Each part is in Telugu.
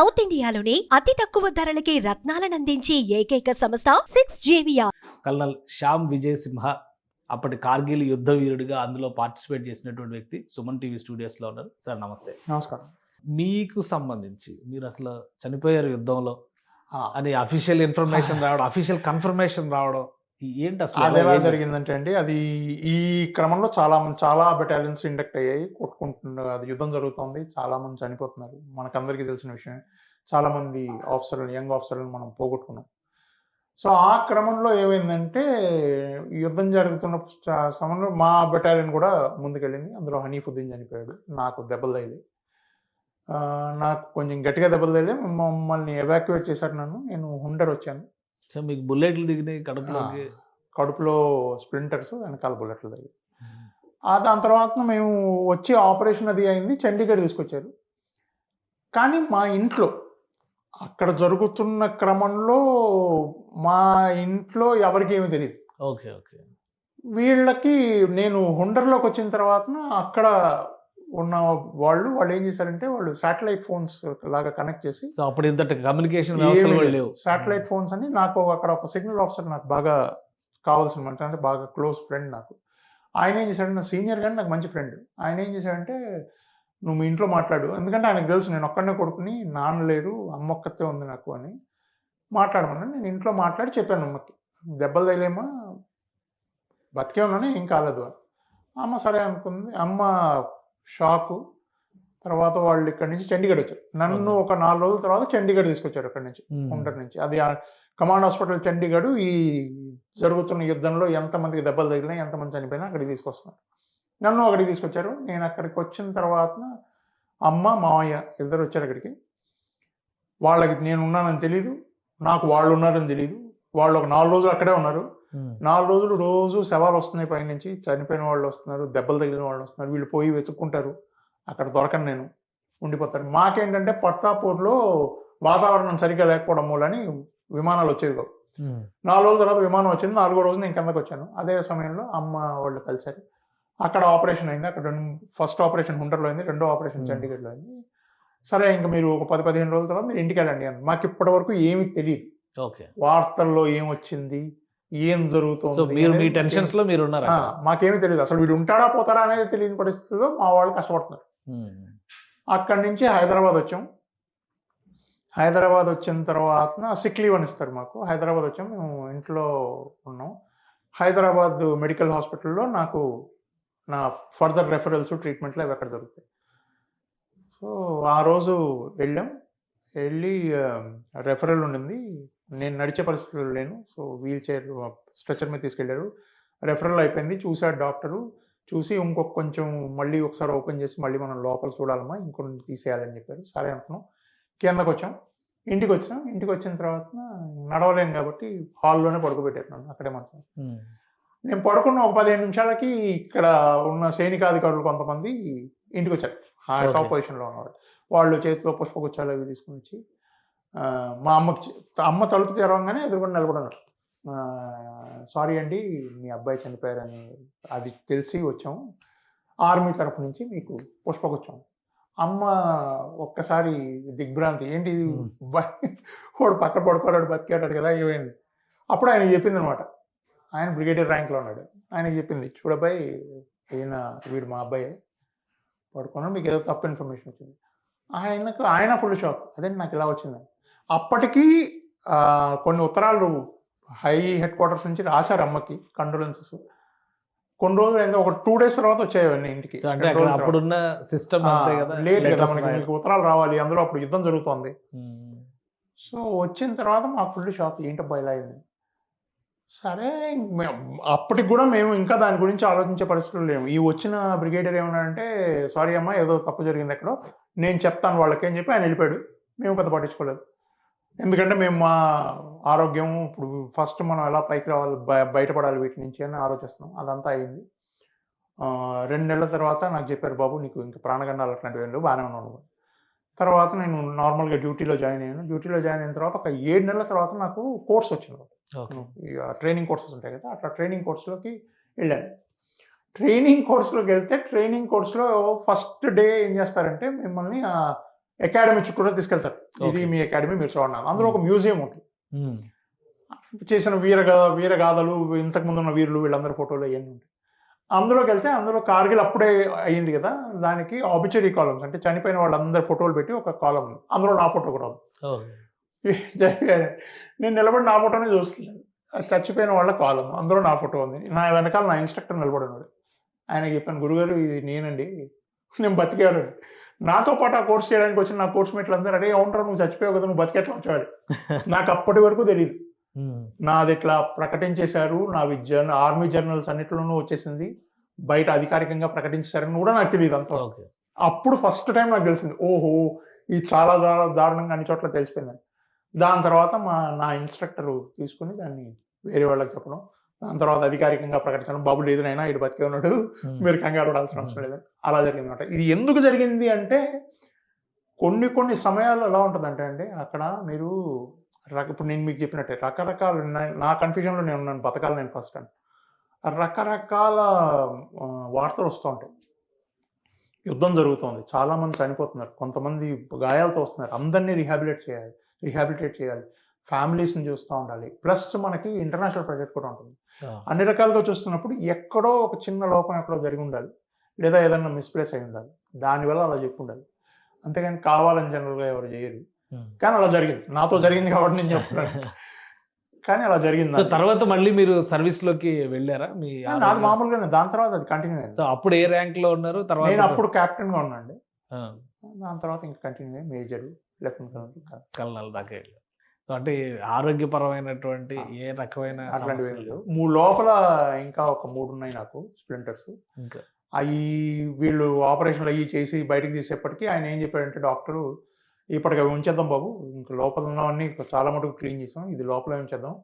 సౌత్ ఇండియాలోని అతి తక్కువ ధరలకి రత్నాలనందించే ఏకైక సంస్థ సిక్స్ జేవియా కల్నల్ శ్యామ్ విజయ్ సింహ అప్పటి కార్గిల్ యుద్ధ వీరుడిగా అందులో పార్టిసిపేట్ చేసినటువంటి వ్యక్తి సుమన్ టీవీ స్టూడియోస్లో ఉన్నారు. సార్ నమస్తే. నమస్కారం. మీకు సంబంధించి మీరు అసలు చనిపోయారు యుద్ధంలో అని అఫీషియల్ ఇన్ఫర్మేషన్ రావడం అఫీషియల్ కన్ఫర్మేషన్ రావడం ఏంటి అసలు? జరిగిందంటే అండి అది ఈ క్రమంలో చాలా మంది చాలా బెటాలియన్స్ ఇండక్ట్ అయ్యాయి కొట్టుకుంటున్నారు అది యుద్ధం జరుగుతుంది చాలా మంది చనిపోతున్నారు. మనకందరికీ తెలిసిన విషయం చాలా మంది ఆఫీసర్లు యంగ్ ఆఫీసర్లను మనం పోగొట్టుకున్నాం. సో ఆ క్రమంలో ఏమైందంటే యుద్ధం జరుగుతున్న సమయంలో మా బెటాలియన్ కూడా ముందుకెళ్ళింది. అందులో హనీఫుద్దీన్ చనిపోయాడు. నాకు దెబ్బలు తగిలి నాకు కొంచెం గట్టిగా దెబ్బలు తగిలి మమ్మల్ని ఎవాక్యువేట్ చేశారు నన్ను. నేను హుండర్ వచ్చాను. సో మీకు బుల్లెట్లు దిగినాయి కడుపులోకి. కడుపులో స్ప్లింటర్స్ వెనకాల బుల్లెట్లు తగిలి ఆ దాని తర్వాత మేము వచ్చి ఆపరేషన్ అది అయింది చండీగఢ్ తీసుకొచ్చారు. కానీ మా ఇంట్లో అక్కడ జరుగుతున్న క్రమంలో మా ఇంట్లో ఎవరికి ఏమీ తెలియదు ఓకే ఓకే. వీళ్ళకి నేను హుండర్లోకి వచ్చిన తర్వాత అక్కడ ఉన్న వాళ్ళు వాళ్ళు ఏం చేశారంటే వాళ్ళు శాటిలైట్ ఫోన్స్ లాగా కనెక్ట్ చేసి అప్పుడు ఇంత కమ్యూనికేషన్ లేవు. శాటిలైట్ ఫోన్స్ అని నాకు అక్కడ ఒక సిగ్నల్ ఆఫీసర్ నాకు బాగా కావాల్సిన అంటే బాగా క్లోజ్ ఫ్రెండ్ నాకు. ఆయన ఏం చేశాడు నా సీనియర్ కానీ నాకు మంచి ఫ్రెండ్ ఆయన ఏం చేశాడంటే నువ్వు మీ ఇంట్లో మాట్లాడు. ఎందుకంటే ఆయనకు తెలుసు నేను ఒక్కడనే కొడుకుని నాన్న లేరు అమ్మ ఒక్కతే ఉంది నాకు అని మాట్లాడమన్నా నేను ఇంట్లో మాట్లాడి చెప్పాను అమ్మకి. దెబ్బలు తగిలేమా? బతికే ఉన్నాను ఏం కాలేదు అని. అమ్మ సరే అనుకుంది. అమ్మ షాకు తర్వాత వాళ్ళు ఇక్కడి నుంచి చండీగఢ్ వచ్చారు. నన్ను ఒక నాలుగు రోజుల తర్వాత చండీగఢ్ తీసుకొచ్చారు అక్కడి నుంచి. ఉండర్ నుంచి. అది కమాండ్ హాస్పిటల్ చండీగఢ్ ఈ జరుగుతున్న యుద్ధంలో ఎంతమందికి దెబ్బలు తగిలినా ఎంతమంది చనిపోయినా అక్కడికి తీసుకొస్తున్నారు. నన్ను అక్కడికి తీసుకొచ్చారు. నేను అక్కడికి వచ్చిన తర్వాత అమ్మ మావయ్య ఇద్దరు వచ్చారు అక్కడికి. వాళ్ళకి నేను ఉన్నానని తెలియదు నాకు వాళ్ళు ఉన్నారని తెలియదు వాళ్ళు ఒక నాలుగు రోజులు అక్కడే ఉన్నారు. నాలుగు రోజులు రోజు శవాలు వస్తున్నాయి పైనుంచి. చనిపోయిన వాళ్ళు వస్తున్నారు దెబ్బలు తగిలిన వాళ్ళు వస్తున్నారు. వీళ్ళు పోయి వెతుక్కుంటారు. అక్కడ దొరకను నేను. ఉండిపోతారు. మాకేంటంటే పర్తాపూర్లో వాతావరణం సరిగ్గా లేకపోవడం మూలని విమానాలు వచ్చేవి కావు. నాలుగు రోజుల తర్వాత విమానం వచ్చింది. నాలుగో రోజు నేను కిందకు వచ్చాను. అదే సమయంలో అమ్మ వాళ్ళు కలిశారు. అక్కడ ఆపరేషన్ అయింది. అక్కడ ఫస్ట్ ఆపరేషన్ హుంటర్లో అయింది. రెండో ఆపరేషన్. చండీగఢ్లో అయింది. సరే ఇంకా మీరు ఒక పది పదిహేను రోజుల తర్వాత మీరు ఇంటికి వెళ్ళండి అని మాకు ఇప్పటి వరకు ఏమీ తెలియదు వార్తల్లో ఏం ఏం సో జరుగుతుంది మీరు మీ టెన్షన్స్లో మీరు ఉన్నారు అక్కడ. మాకేమీ తెలియదు అసలు వీడు ఉంటాడా పోతాడా అనేది తెలియని పరిస్థితుల్లో మా వాళ్ళు కష్టపడుతున్నారు. ఉమ్. అక్కడి నుంచి హైదరాబాద్ వచ్చాం. హైదరాబాద్ వచ్చిన తర్వాత సిక్ లీవ్ అని ఇస్తారు మాకు. హైదరాబాద్ వచ్చాం మేము ఇంట్లో ఉన్నాం. హైదరాబాద్ మెడికల్ హాస్పిటల్లో నాకు నా ఫర్దర్ రెఫరల్స్ ట్రీట్మెంట్లు అవి ఎక్కడ దొరుకుతాయి. సో ఆ రోజు వెళ్ళాం. వెళ్ళి రెఫరల్ ఉండింది. నేను నడిచే పరిస్థితుల్లో లేను. సో వీల్ చైర్ స్ట్రెచర్ మీద తీసుకెళ్ళారు. రెఫరల్ అయిపోయింది. చూశాడు డాక్టరు. చూసి ఇంకొక కొంచెం మళ్ళీ ఒకసారి ఓపెన్ చేసి మళ్ళీ మనం లోపల చూడాలమ్మా ఇంకొన్ని తీసేయాలని చెప్పారు. సరే అనుకున్నాం కిందకు వచ్చాం. ఇంటికి వచ్చాం. ఇంటికి వచ్చిన తర్వాత నడవలేను కాబట్టి హాల్లోనే పడుకోబెట్టారు నన్ను. అక్కడే ఉమ్. నేను పడుకున్న ఒక పదిహేను నిమిషాలకి ఇక్కడ ఉన్న సైనికాధికారులు కొంతమంది ఇంటికి వచ్చారు. Okay. పొజిషన్లో ఉన్నవాళ్ళు. వాళ్ళు చేతిలో పుష్పగుచ్చాలు అవి తీసుకుని వచ్చి మా అమ్మకి అమ్మ తలుపు తెరవంగానే ఎదురుకుండా నిలబడినారు సారీ అండి మీ అబ్బాయి చనిపోయారని అది తెలిసి వచ్చాము. ఆర్మీ తరపు నుంచి మీకు పుష్పగుచ్చం. అమ్మ ఒక్కసారి దిగ్భ్రాంతి ఏంటి వాడు పక్కన పడుకోడాడు బతికాడాడు కదా ఏమైంది? అప్పుడు ఆయన చెప్పింది అనమాట ఆయన బ్రిగేడియర్ ర్యాంక్లో ఉన్నాడు. ఆయనకి చెప్పింది చూడబ్బాయి ఈయన వీడు మా అబ్బాయి. పడుకున్నాడు మీకు ఏదో తప్పు ఇన్ఫర్మేషన్ వచ్చింది. ఆయనకు ఆయన ఫుల్ షాక్. అదే నాకు ఇలా వచ్చిందని. అప్పటికి కొన్ని ఉత్తరాలు హై హెడ్ క్వార్టర్స్ నుంచి రాశారు అమ్మకి కండోలెన్సెస్. కొన్ని రోజులు అయింది ఒక టూ డేస్ తర్వాత వచ్చాయి ఇంటికి. అప్పుడున్న సిస్టమ్ లేట్ కదా మనకి ఉత్తరాలు రావాలి అందులో అప్పుడు యుద్ధం జరుగుతోంది. సో వచ్చిన తర్వాత మాకు ఫుల్ షాక్ ఏంటబ్బా ఇలా అయింది? సరే మే- అప్పటికి కూడా మేము ఇంకా దాని గురించి ఆలోచించే పరిస్థితులు లేము ఈ వచ్చిన బ్రిగేడియర్ ఏమన్నాడంటే సారీ అమ్మా ఏదో తప్పు జరిగింది ఎక్కడో. నేను చెప్తాను వాళ్ళకి అని చెప్పి ఆయన వెళ్ళిపోయాడు. మేము పెద్ద పట్టించుకోలేదు. ఎందుకంటే మేము మా ఆరోగ్యం ఇప్పుడు ఫస్ట్ మనం ఎలా పైకి రావాలి బయ- బయటపడాలి వీటి నుంచి అని ఆలోచిస్తున్నాం. అదంతా అయింది. రెండు నెలల తర్వాత నాకు చెప్పారు బాబు నీకు ఇంకా ప్రాణగండాలు అట్లాంటివి ఏం లేవు బాగానే ఉన్నాను తర్వాత నేను నార్మల్గా డ్యూటీలో జాయిన్ అయ్యాను. డ్యూటీలో జాయిన్ అయిన తర్వాత ఒక ఏడు నెలల తర్వాత నాకు కోర్స్ వచ్చింది ట్రైనింగ్ కోర్సెస్ ఉంటాయి కదా అట్లా ట్రైనింగ్ కోర్సులోకి వెళ్ళాను. ట్రైనింగ్ కోర్సులోకి వెళ్తే ట్రైనింగ్ కోర్సులో ఫస్ట్ డే ఏం చేస్తారంటే మిమ్మల్ని అకాడమీ చుట్టూ తీసుకెళ్తారు. ఇది. మీ అకాడమీ మీరు చూడండి. అందులో ఒక మ్యూజియం ఉంటుంది. చేసిన వీరగా వీరగాథలు ఇంతకు ముందు ఉన్న వీరులు వీళ్ళందరి ఫోటోలు అవన్నీ ఉంటాయి. అందులోకి వెళ్తే అందులో కార్గిల్ అప్పుడే అయ్యింది కదా దానికి ఆబిచరీ కాలమ్స్ అంటే చనిపోయిన వాళ్ళందరి ఫోటోలు పెట్టి ఒక కాలం ఉంది. అందులో నా ఫోటో కూడా. నేను నిలబడి నా ఫోటోనే చూస్తున్నాను చచ్చిపోయిన వాళ్ళ కాలం అందులో నా ఫోటో ఉంది. నా వెనకాల నా ఇన్స్ట్రక్టర్ నిలబడి ఉన్నాడు. ఆయన చెప్పాను గురుగారు ఇది నేనండి. నేను బతికాడు నాతో పాటు ఆ కోర్స్ చేయడానికి వచ్చిన నా కోర్స్ మేట్లు అందరూ అరే అవునరా నువ్వు చచ్చిపోయావు కదా నువ్వు బతికెట్లా వచ్చాడు నాకు అప్పటి వరకు తెలియదు. నాది ఇట్లా ప్రకటించేశారు? నా జర్న ఆర్మీ జర్నల్స్ అన్నిట్లోనూ వచ్చేసింది. బయట అధికారికంగా ప్రకటించేశారని కూడా నాకు తెలియదు అంత. అప్పుడు ఫస్ట్ టైం నాకు తెలిసింది. ఓహో ఇది చాలా దారు- దారుణంగా అన్ని చోట్ల తెలిసిపోయిందని. దాని తర్వాత మా నా ఇన్స్ట్రక్టర్ తీసుకుని దాన్ని వేరే వాళ్ళకి చెప్పడం. తర్వాత అధికారికంగా ప్రకటించడం బాబు లేదునైనా ఇటు బతికే ఉన్నాడు. ఉమ్. మీరు కంగారు పడాల్సిన అవసరం లేదు. అలా జరిగింది అనమాట ఇది ఎందుకు జరిగింది అంటే కొన్ని కొన్ని సమయాల్లో ఎలా ఉంటుందంటే అండి అక్కడ మీరు రక- ఇప్పుడు నేను మీకు చెప్పినట్టే రకరకాల నా- కన్ఫ్యూజన్లో నేను ఉన్నాను బతకాలి నేను ఫస్ట్ అని. రకరకాల వార్తలు వస్తూ ఉంటాయి. యుద్ధం జరుగుతోంది. చాలా మంది చనిపోతున్నారు. కొంతమంది గాయాలతో వస్తున్నారు అందరినీ రిహాబిలేట్ చేయాలి. రిహాబిలిటేట్ చేయాలి. ఫ్యామిలీస్ని చూస్తూ ఉండాలి. ప్లస్ మనకి ఇంటర్నేషనల్ ప్రాజెక్ట్ కూడా ఉంటుంది. అన్ని రకాలుగా చూస్తున్నప్పుడు ఎక్కడో ఒక చిన్న లోపం ఎక్కడో జరిగి ఉండాలి. లేదా ఏదన్నా మిస్ప్లేస్ అయి ఉండాలి. దానివల్ల అలా చెప్పి ఉండాలి. అంతేగాని కావాలని జనరల్గా ఎవరు చేయరు. కానీ అలా జరిగింది. నాతో జరిగింది కాబట్టి నేను చెప్తున్నాను. కానీ అలా జరిగింది. తర్వాత మళ్ళీ మీరు సర్వీస్లోకి వెళ్ళారా? మీ నాది మామూలుగానే దాని తర్వాత అది కంటిన్యూ అయింది. సో అప్పుడు ఏ ర్యాంక్లో ఉన్నారు? తర్వాత నేను అప్పుడు కెప్టెన్గా ఉన్నాండి దాని తర్వాత ఇంకా కంటిన్యూ అయ్యి మేజర్ లెఫ్టినెంట్ కల్నల్ దాకా సో అంటే ఆరోగ్యపరమైనటువంటి ఏ రకమైన అట్లాంటివి లేవు. మూడు లోపల ఇంకా ఒక మూడు ఉన్నాయి నాకు స్ప్లింటర్స్. ఇంకా. అవి వీళ్ళు ఆపరేషన్లు అయ్యి చేసి బయటకు తీసేప్పటికీ ఆయన ఏం చెప్పాడంటే డాక్టరు ఇప్పటికి అవి ఉంచేద్దాం బాబు. ఇంకా లోపల ఉన్నవన్నీ చాలా మటుకు క్లీన్ చేసాం. ఇది లోపల ఉంచేద్దాం.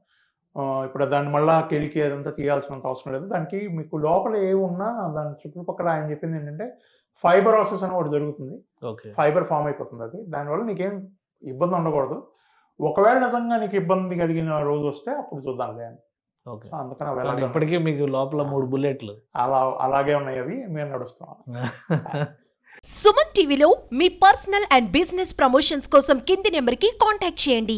ఇప్పుడు దాన్ని మళ్ళా కెలికి అదంతా తీయాల్సినంత అవసరం లేదు. దానికి మీకు లోపల ఏ ఉన్నా దాని చుట్టుపక్కల ఆయన చెప్పింది ఏంటంటే ఫైబర్ ఆసెస్ అని ఒకటి జరుగుతుంది. ఓకే. ఫైబర్ ఫామ్ అయిపోతుంది అది. దానివల్ల నీకేం ఇబ్బంది ఉండకూడదు. ఒకవేళ నిజంగా నీకు ఇబ్బంది కలిగిన రోజు వస్తే అప్పుడు చూద్దాంలే అని. ఓకే. అందుకని ఇప్పటికీ మీకు లోపల మూడు బుల్లెట్లు. అలా అలాగే ఉన్నాయి అవి మేము నడుస్తాం సుమన్ టీవీలో మీ పర్సనల్ అండ్ బిజినెస్ ప్రమోషన్స్ కోసం కింది నెంబర్కి కాంటాక్ట్ చేయండి.